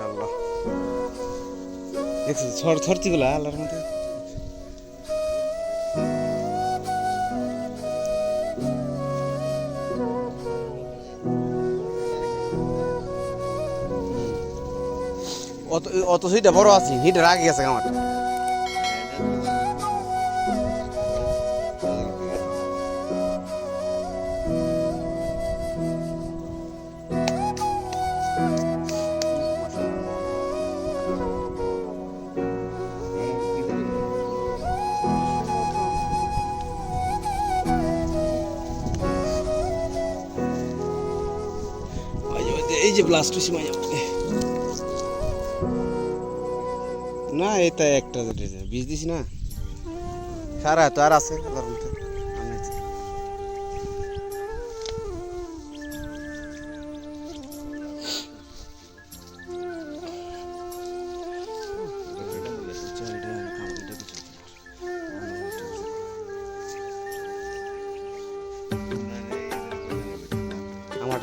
মাশাআল্লাহ দেখছ, ছর ছড়তিগুলা আল্লাহর মধ্যে অত অত সেইটা বড় আছে, হিট রাগে গেছে আমার। এই যে ব্লাস্ট হয়েছে মাঝে মধ্যে না, এটা একটা বীজ দিছি না। সারা তো আর আছে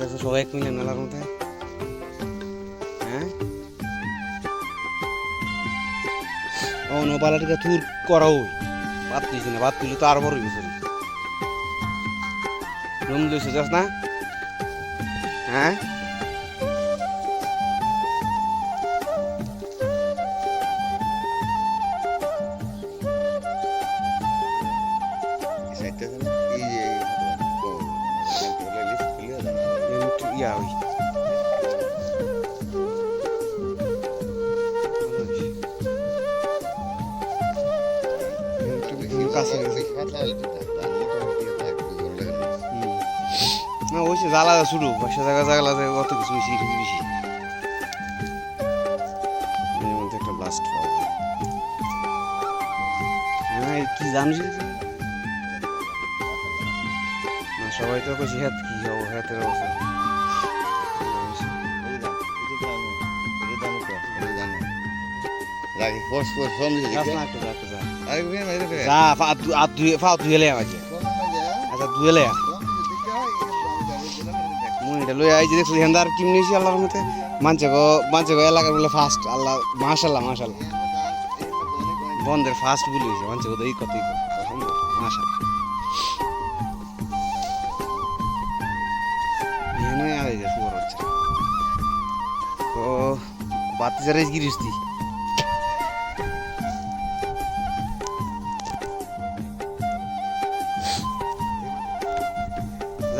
দেখছ সবাই এক মিলিয়ন আল্লাহর মধ্যে হ্যাঁ ও নোপালাটিকে তুর করা ওই বাদ দিয়েছি না বাদ দিলে তো আর বড় হয়েছে রুম দিয়েছে যাস না হ্যাঁ একটু কাছে না। ওই জ্বালা শুরু বাসা জায়গা জায়গা যায় অত কিছু বেশি কিছু বেশি। এর মধ্যে একটা ব্লাস্ট পাওয়া হ্যাঁ কি জানিস? না সবাই তো কইছি হ্যাঁ কি হব হ্যাতের অবস্থা যাস না একটু যা একটু যা যা ফা দু- হাত ধুয়ে ফা ধুয়ে লে আছে আচ্ছা ধুয়ে লে মুই লই আইছি দেখছি হেন্দার টিম নিয়েছি আল্লাহর মতে মানছে গো মানছে গো এলাকার বলে ফার্স্ট আল্লাহ মাশাল্লাহ মাশাল্লাহ বন্ধের ফার্স্ট বলে হয়েছে মানছে গো এই কতই মাশাল্লাহ এখানে আই যে শুয়ার হচ্ছে তো বাতি যারা গিরিস দি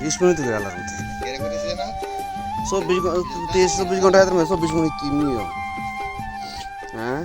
বিশ মিনিট আল্লাহর মধ্যে চব্বিশ তেইশ চব্বিশ ঘণ্টা এত চব্বিশ মিনিট কি হ্যাঁ?